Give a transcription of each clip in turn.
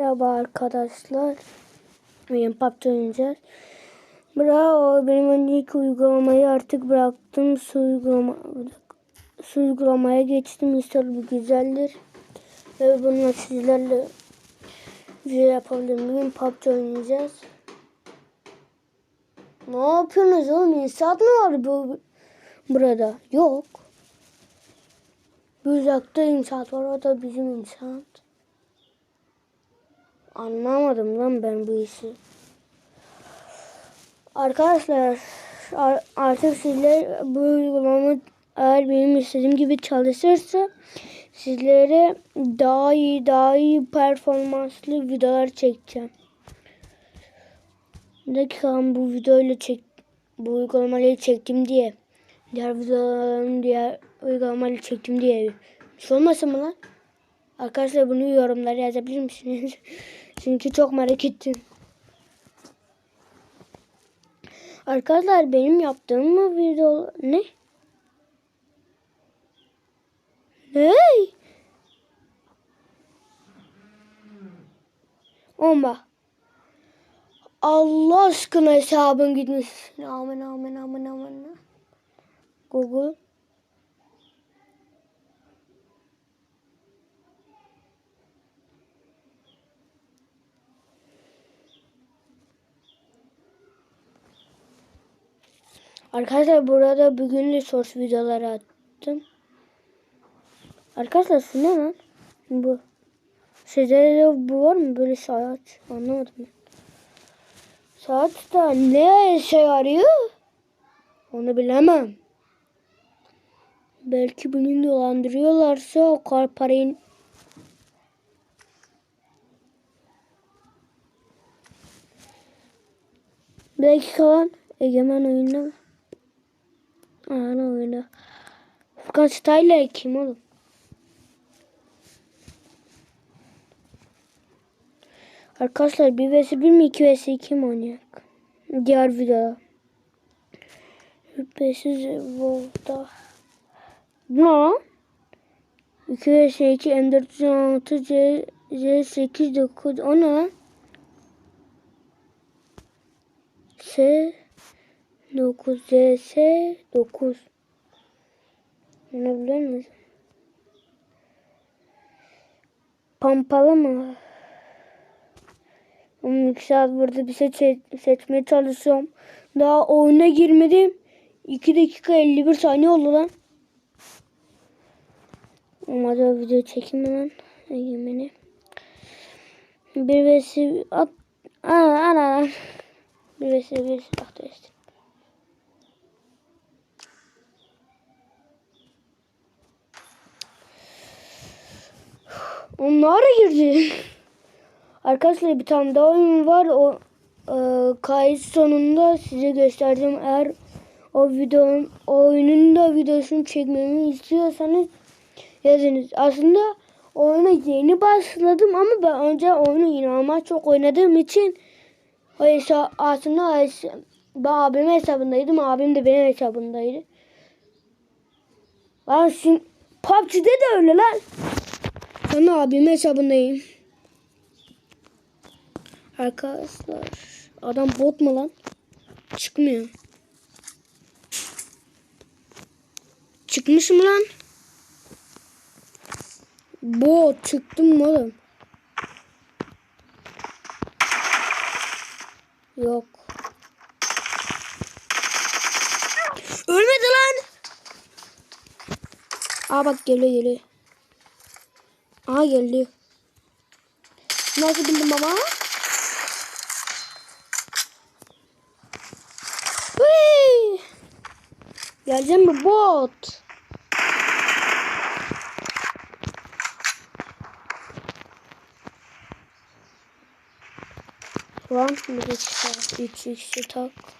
Merhaba arkadaşlar. Bugün PUBG oynayacağız. Bravo. Benim önceki uygulamayı artık bıraktım. Su, uygulama, su uygulamaya geçtim. İnşallah bu güzeldir. Ve bununla sizlerle video yapalım. Bugün PUBG oynayacağız. Ne yapıyorsunuz oğlum? İnsan mı var bu burada? Yok. Bir uzakta insan var. O da bizim insan. Anlamadım lan ben bu işi. Arkadaşlar ar- artık sizler bu uygulama eğer benim istediğim gibi çalışırsa sizlere daha iyi daha iyi performanslı videolar çekeceğim. Bir dakika bu videoyla çek bu uygulamayla çektim diye diğer videolarımı diğer uygulamayla çektim diye bir şey olmasın mı lan? Arkadaşlar bunu yorumlara yazabilir misiniz? Çünkü çok merak ettim. Arkadaşlar benim yaptığım mı video ne? Ne? Olma. Allah aşkına hesabın gitmiş. Amin amin amin amin. Google. Arkadaşlar burada bugün de source videoları attım. Arkadaşlar şu ne lan? Bu. Sizde de bu var mı böyle saat? Anlamadım ben. Saat da ne işe yarıyor? Onu bilemem. Belki bugün dolandırıyorlarsa o kadar parayı Belki kalan egemen oyunda mı? Oyunda. Furkan Styler kim oğlum? Arkadaşlar 1 vs 1 mi 2 vs 2 mi oynayacak? Diğer video. Şüphesiz Volta. Lan? 2 vs 2 M416 C, C8 9 o ne? S 9 CS 9 Bunu biliyor musun? Pampalı mı? 12 saat burada bir seç seçmeye çalışıyorum. Daha oyuna girmedim. 2 dakika 51 saniye oldu lan. Hadi video çekeyim lan. Egemeni. Bir vs at. Aa, ana. Bir vs bir tahta Onlar girdi. Arkadaşlar bir tane daha oyun var. O e, kayıt sonunda size göstereceğim. Eğer o videonun o oyunun da videosunu çekmemi istiyorsanız yazınız. Aslında oyuna yeni başladım ama ben önce oyunu inanılmaz çok oynadığım için o hesap, aslında ben abimin hesabındaydım. Abim de benim hesabındaydı. Ben şimdi PUBG'de de öyle lan. Ben abimin hesabındayım. Arkadaşlar adam bot mu lan? Çıkmıyor. Çıkmış mı lan? Bot çıktım mı oğlum? Yok. Ölmedi lan. Aa bak geliyor geliyor. Aha geldi. Nasıl bildim ama? Hıy! Geleceğim mi bot? Lan bir de çıkar. 3 x'i tak.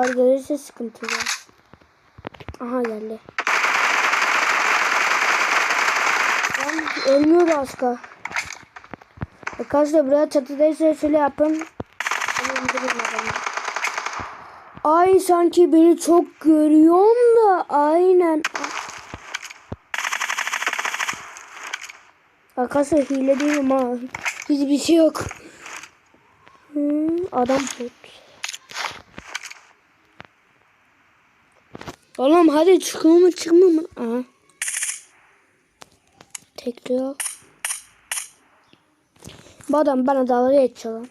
Var gelirse sıkıntı var. Aha geldi. Lan ölmüyor aska. Arkadaşlar buraya çatıdaysa şöyle yapın. Ay sanki beni çok görüyorsun da aynen. Arkadaşlar hile değilim ha. Hiçbir şey yok. Hı, adam pot. Oğlum hadi çıkma mı çıkma mı? Aha. Tekliyor. Bu adam bana dalga geçiyor lan.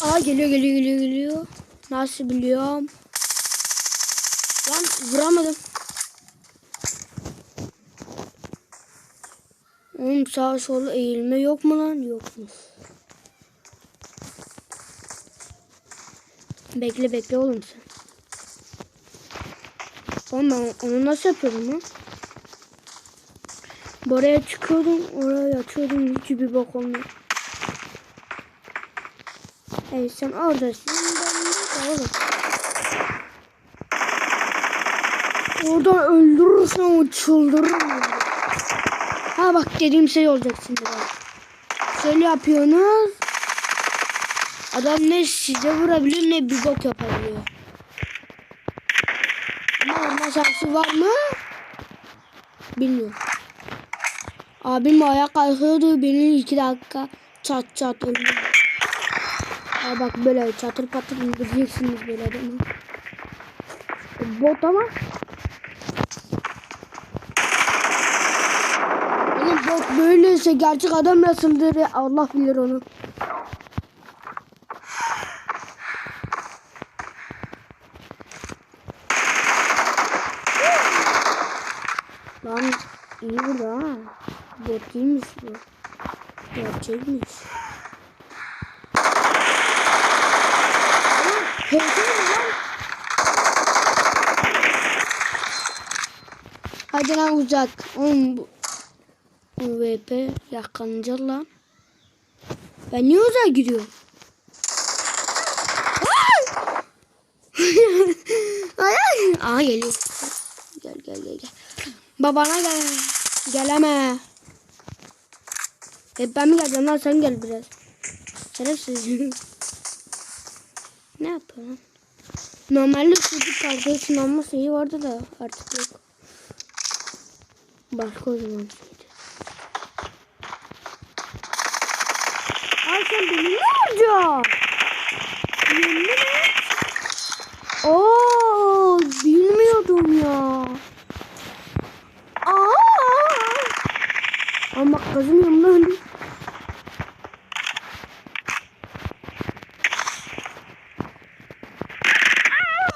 Aa geliyor geliyor geliyor geliyor. Nasıl biliyorum? Lan vuramadım. Oğlum sağa sola eğilme yok mu lan? Yokmuş. Bekle bekle oğlum sen. Oğlum ben onu nasıl yapıyordum lan? Buraya çıkıyordum, oraya açıyordum, hiç bir bok olmuyor. Hey sen oradasın, ben oğlum. Oradan öldürürsen o çıldırır. Ha bak dediğim şey olacak şimdi bak. Şöyle yapıyorsunuz. Adam ne size vurabilir ne bir bok yapabiliyor. Ama şansı var mı? Bilmiyorum. Abim ayak kalkıyordu beni iki dakika çat çat öldü. Ha bak böyle çatır patır indireceksiniz böyle adamı. Bot ama. Oğlum bot böyleyse gerçek adam nasıldır Allah bilir onu. Lan iyi burada ha. Bot bu. Gerçekmiş. Heyecan lan. Hadi lan uzak. Oğlum bu. UVP yakalanacak lan. Ben niye uzağa gidiyorum? Aha geliyor. Gel gel gel gel. Babana gel. Geleme. Hep ben mi geleceğim lan sen gel biraz. Şerefsiz. ne yapalım? Normalde çocuk kardeşin alma şeyi vardı da artık yok. Başka o zaman şeydi. Ay sen beni mi vuracaksın? Yemin bilmiyordum ya. Aa! Ama kızım lan.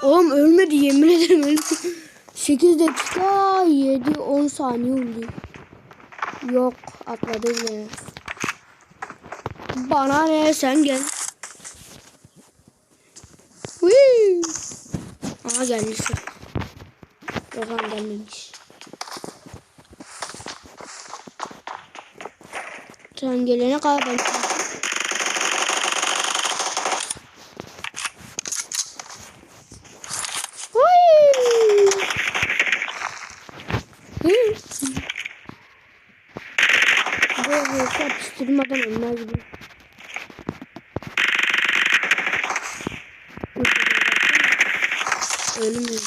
Oğlum ölmedi yemin ederim ölmedi. 8 dakika 7 10 saniye oldu. Yok atladı yine. Bana ne sen gel. Whee! Aha gelmişsin. Yok lan gelmemiş. Sen gelene kadar ben yoksa piştirmeden ölmez bu. Ölmüyor.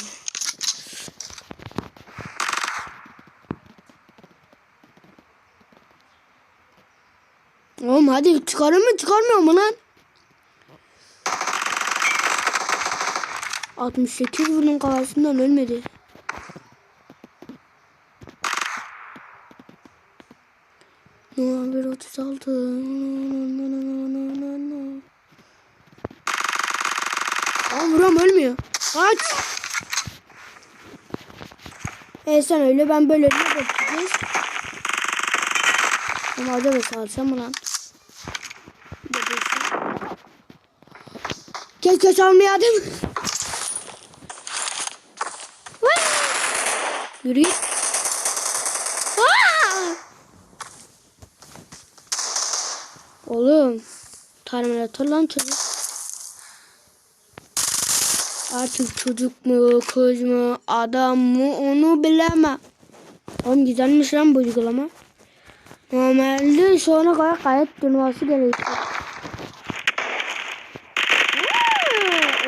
Oğlum hadi çıkarır mı çıkarmıyor mu lan? 68 bunun kafasından ölmedi. No, bir 36. Aa vuram ölmüyor. Kaç. E sen öyle ben böyle ne yapacağız? Ama acaba salsam mı lan? Keşke çalmayaydım. Vay! Yürü git. Oğlum. Terminator lan çocuk. Artık çocuk mu, kız mı, adam mı onu bilemem. Oğlum güzelmiş lan bu uygulama. Normalde sonra kayıt durması gerekiyor.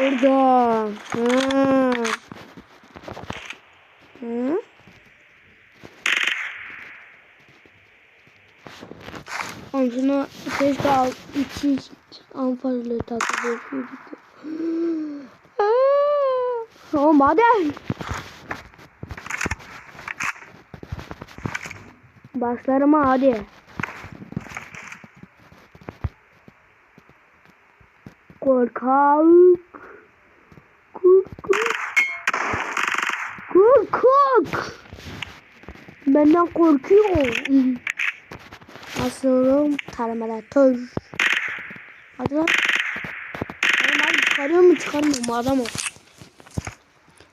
Ha, Orada. Ha. Hı? Şuna keşke al, iki en fazla takılıyorduk. Oğlum hadi. Başlarım ha, hadi. Korkak. Korkak. Benden korkuyor. Asılım termometre. Hadi lan. Oğlum ben çıkarıyor mu çıkarmıyor mu adam o.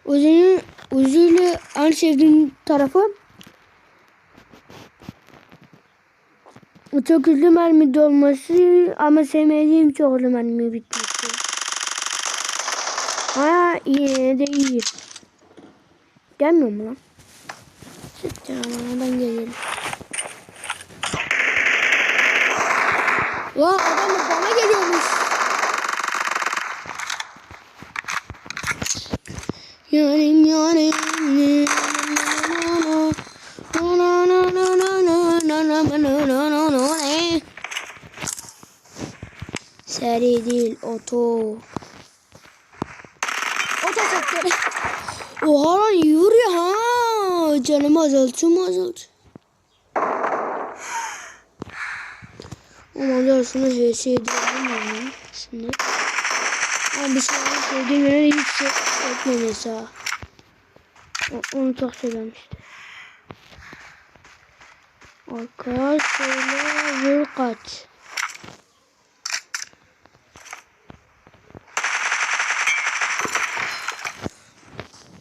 Uzi'nin Uzi'yle en sevdiğim tarafı çok hızlı mermi dolması ama sevmediğim çok hızlı mermi bitmesi. Ha yine de iyi. Gelmiyor mu lan? Canım ben gelirim. Lan adam bana geliyormuş. Yarim yarim. Seri değil. Oto sektörü. Oha lan yiyor ya ha. Azaltıyor mu azalt? Ama da şunu HS edelim ya. Şimdi. Ama bir şey sevdiğim yere hiç şey etmem mesela. O- Onu çok sevmiştim. Arkadaş şöyle vur kaç.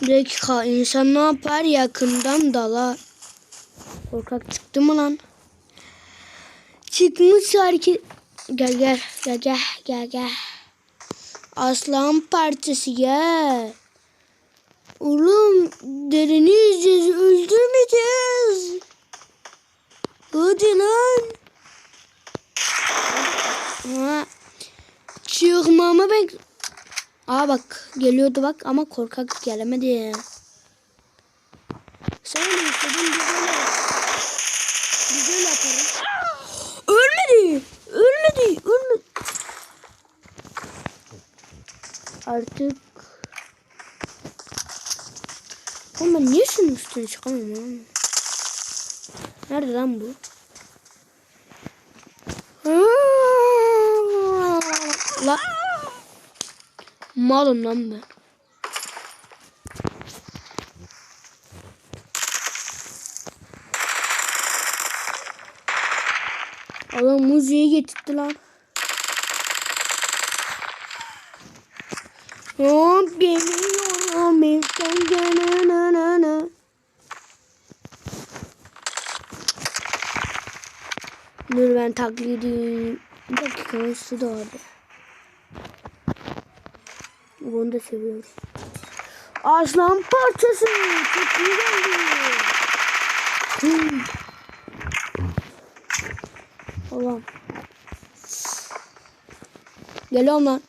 Bir dakika insan ne yapar yakından dala. Korkak çıktı mı lan? Çıkmış hareket. Gel gel gel gel gel gel. Aslan parçası gel. Oğlum derini yüzeceğiz öldürmeyeceğiz. Hadi lan. Ha. Çıkmama ben. Aa bak geliyordu bak ama korkak gelemedi. Sen de istedin biz öyle. Biz öyle yaparız. Ölmedi. Ölmedi. Ölmedi. Artık ben niye şunun üstüne çıkamıyorum? Nerede lan bu? Malım lan ben. Adam müziğe getirdi lan. Hop geliyorum evden gene Dur ben taklidi bir dakika su da vardı. Bunu da seviyorum. Aslan parçası çok. Hmm. Allah'ım. Geliyorum lan.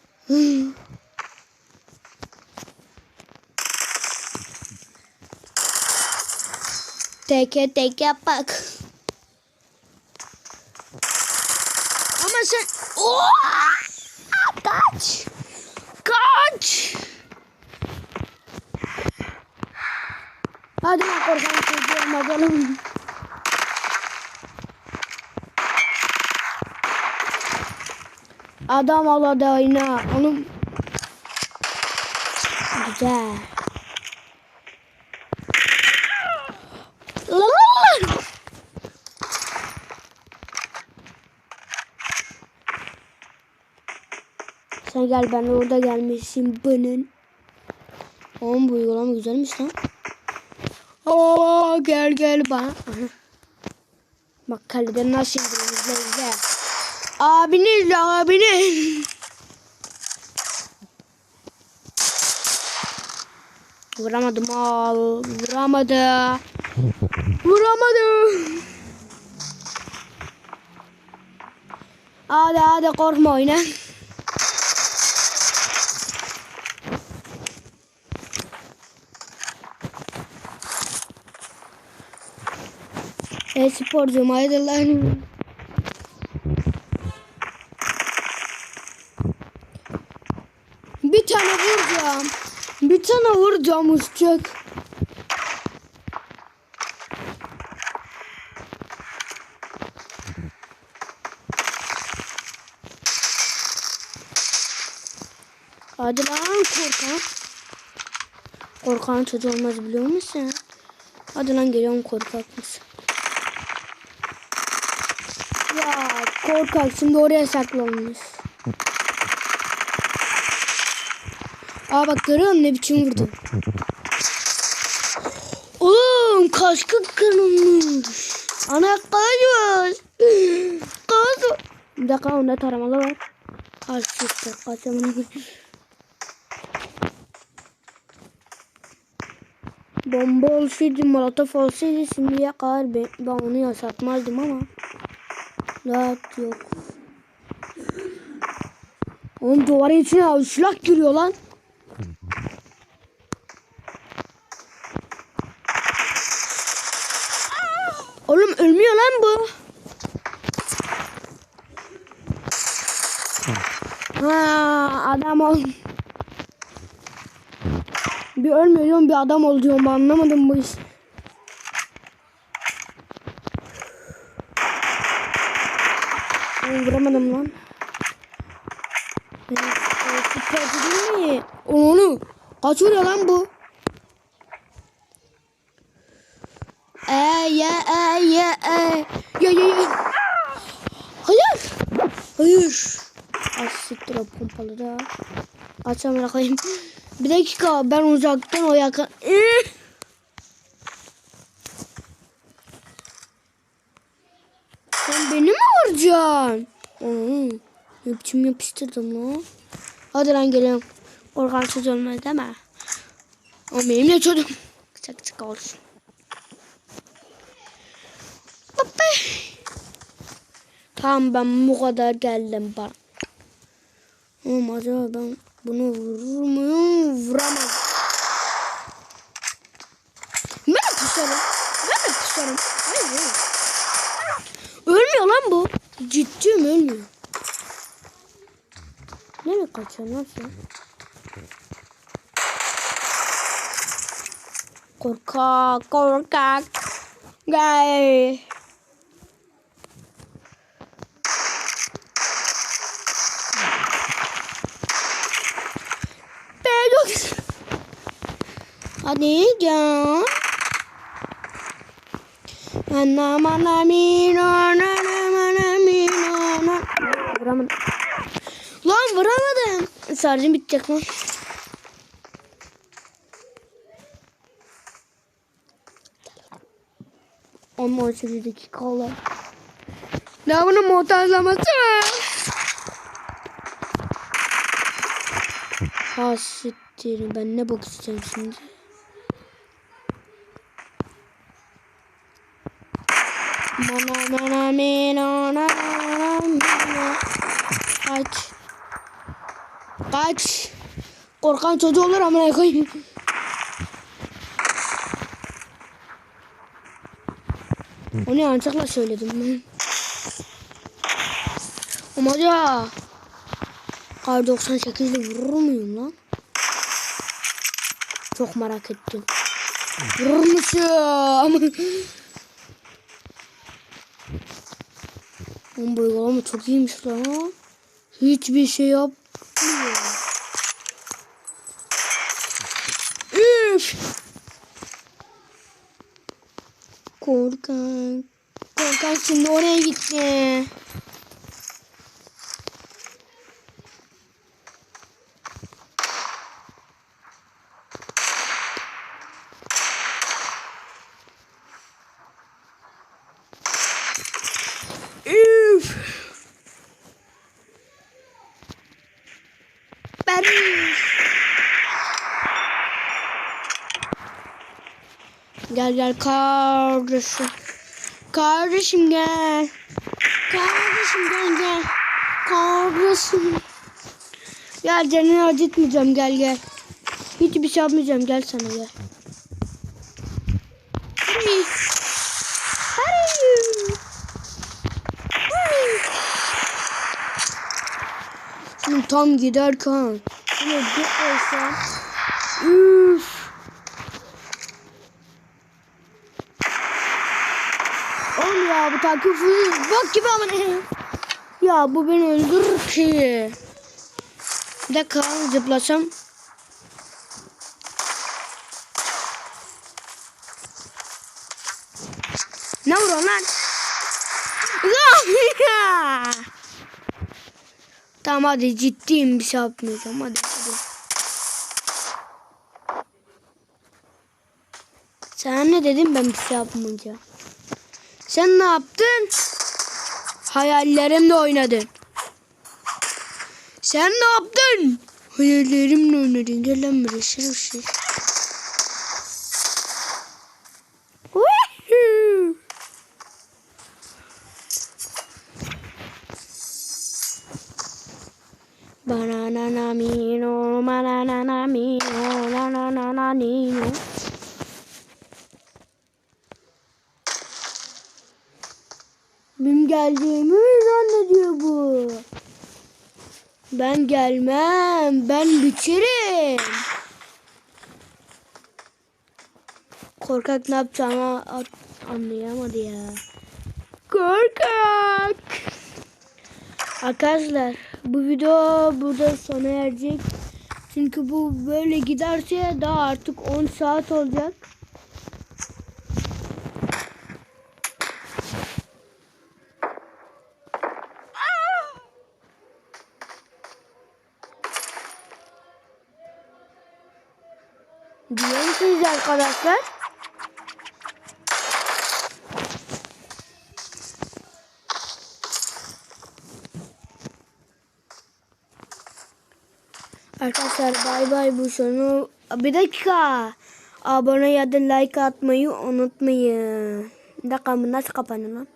Teke teke bak. Ama sen... Oo! Kaç! Kaç! Hadi lan korkan bakalım. Adam aladı oyna. Onun... Güzel. Sen gel ben orada gelmişim bunun. Oğlum bu uygulama güzelmiş lan. Oo gel gel bana. Aha. Bak kaleden nasıl indiriyoruz izle izle. Abini izle abini. Vuramadım abi. Vuramadı. Vuramadı. Hadi hadi korkma oyna. E-sporcum haydi lan. Bir tane vuracağım. Bir tane vuracağım uçacak. Hadi lan korkan. Korkan çocuğu olmaz biliyor musun? Hadi lan geliyorum korkak mısın? Ya korkak şimdi oraya saklanmış. Aa bak görüyor musun ne biçim vurdu? Oğlum kaşkı kırılmış. Ana kaç Kaç Bir dakika onda taramalı var. Kaç çıktı. Kaç amına koyayım. Bomba olsaydı, molotof olsaydı şimdiye kadar ben, ben onu yaşatmazdım ama. Rahat yok. Oğlum duvarın içine avuçlak giriyor lan. Oğlum ölmüyor lan bu. Ha adam ol. Bir ölmüyor diyorum, bir adam ol diyorum. Anlamadım bu iş. Ben vuramadım lan. Evet, süperci değil mi? Onu kaç vuruyor lan bu? E ye e ye e ye ye ye. Hayır. Hayır. Az siktir o pompalı da. Açam bırakayım. Bir dakika ben uzaktan o yakın. Eh! Sen beni mi vuracaksın? Oo, yapıştırdım lan. Hadi lan geliyorum. Korkan çocuğu olmaz değil mi? O benim de çocuğum. Kısa kısa olsun. Baba. Tamam ben bu kadar geldim bak. Oğlum acaba ben bunu vurur muyum? Vuramam. Ben de kusarım. Ben de kusarım. Hayır, hayır. Ölmüyor lan bu. Ciddiyim ölmüyor. Nereye kaçıyorsun lan sen? Korkak, korkak. Gel. Hadi gel. Ana mana mino na na mana mino na. Vuramadım. Lan vuramadım. Sarjım bitecek lan. Ama 18 dakika ola. Ne bunun montajlaması mı? Ha siktir. Ben ne bok isteyeceğim şimdi? Mana mana mino na na mino. Kaç. Korkan çocuğu olur amına koyayım. Onu yanlışlıkla söyledim ben. Umaca. Kar 98'de vurur muyum lan? Çok merak ettim. Vurmuşum. Oğlum bu uygulama çok iyiymiş lan. Hiçbir şey yapmıyor. Üf. Korkak. Korkak şimdi oraya gitti. Üf. Ben Gel gel kardeşim. Kardeşim gel. Kardeşim gel gel. kahretsin. Gel canını acıtmayacağım gel gel. Hiçbir şey yapmayacağım gel sana gel. Hurry. Hurry. Hurry. Şimdi tam giderken. Şuna gitmesem. Üf. Oğlum ya bu takip bak gibi ama ne? Ya bu beni öldürür ki. Bir dakika zıplasam. Ne vuruyorsun lan? Tamam hadi ciddiyim bir şey yapmayacağım hadi. hadi. Sen ne dedin ben bir şey yapmayacağım. Sen ne yaptın? Hayallerimle oynadın. Sen ne yaptın? Hayallerimle oynadın. Gel lan buraya şerefsiz. Woohoo! Banana mino, banana mino, banana mino. Benim geldiğimi zannediyor bu. Ben gelmem. Ben biterim. Korkak ne yapacağını a- anlayamadı ya. Korkak. Arkadaşlar bu video burada sona erecek. Çünkü bu böyle giderse daha artık 10 saat olacak. Arkadaşlar? Arkadaşlar bay bay bu sonu. Bir dakika. Abone ya da like atmayı unutmayın. Bir dakika bu nasıl kapanıyor lan?